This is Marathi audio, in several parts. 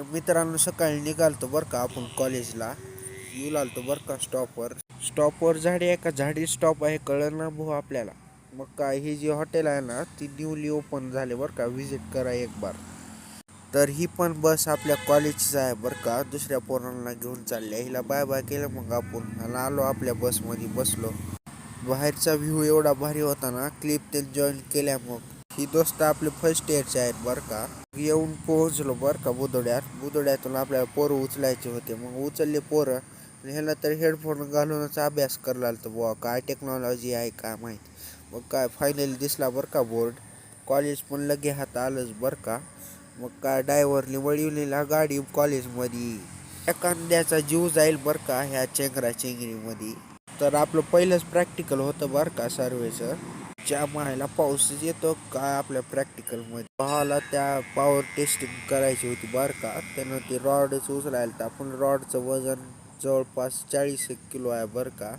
तर मित्रांनो सकाळी निघालतो बरं का आपण कॉलेजला येऊ लागतो बरं का स्टॉपवर स्टॉपवर झाडी आहे का? झाडी स्टॉप आहे कळलं ना भाऊ आपल्याला? मग काय ही जी हॉटेल आहे ना ती न्यूली ओपन झाले बरं का? व्हिजिट करा एक बार. तर ही पण बस आपल्या कॉलेजचीच आहे बरं का? दुसऱ्या पोरांना घेऊन चालल्या हिला बाय बाय केलं मग आपण आणि आलो आपल्या बसमध्ये बसलो. बाहेरचा व्ह्यू एवढा भारी होता ना क्लिप ते जॉईन केल्या मग. ही दोस्त आपले फर्स्ट इयरचे आहेत बरं का? येऊन पोहोचलो बरं का बुदोड्यात बुदोड्यातून आपल्याला पोरं उचलायचे होते. मग उचलले पोरं. आणि ह्याला तर हेडफोन घालूनच अभ्यास करायला लागतो बुवा. काय टेक्नॉलॉजी आहे काय माहीत. मग काय फायनली दिसला बरं का बोर्ड कॉलेज पण लगे हात आलंच बरं का. मग काय ड्रायव्हरने वळवलेला गाडी कॉलेजमध्ये एखाद्याचा जीव जाईल बरं का ह्या चेंगरा चेंगरीमध्ये तर आपलं पहिलंच प्रॅक्टिकल होतं बरं का सर्वेचं. ज्या मायला पाऊस येतो काय आपल्या प्रॅक्टिकलमध्ये भावाला त्या पॉवर टेस्टिंग करायची होती बरं का? त्यानं ते रॉडच उचलायला तर आपण रॉडचं वजन जवळपास चाळीस एक किलो आहे बरं का?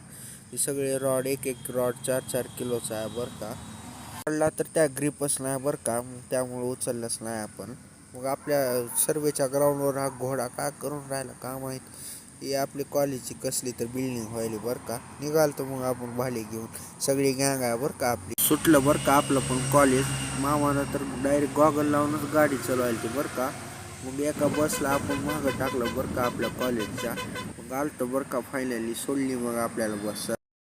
हे सगळे रॉड एक एक रॉड चार चार किलोचा आहे बरं का? पडला तर त्या ग्रीपच नाही बरं का? मग त्यामुळे उचललंच नाही आपण. मग आपल्या सर्वेच्या ग्राउंडवर हा घोडा का करून राहिला का माहीत? ही आपली कॉलेजची कसली तर बिल्डिंग व्हायली बरं का. निघालतो मग आपण भाले घेऊन सगळी गँग आहे बरं का आपली. सुटलं बरं का आपलं पण कॉलेज मामानं तर डायरेक्ट गॉगल लावूनच गाडी चालवायला ती बरं का. मग एका बसला आपण मागं टाकलं बरं का आपल्या कॉलेजच्या मग आलतो बरं का फायनली सोडली मग आपल्याला बस.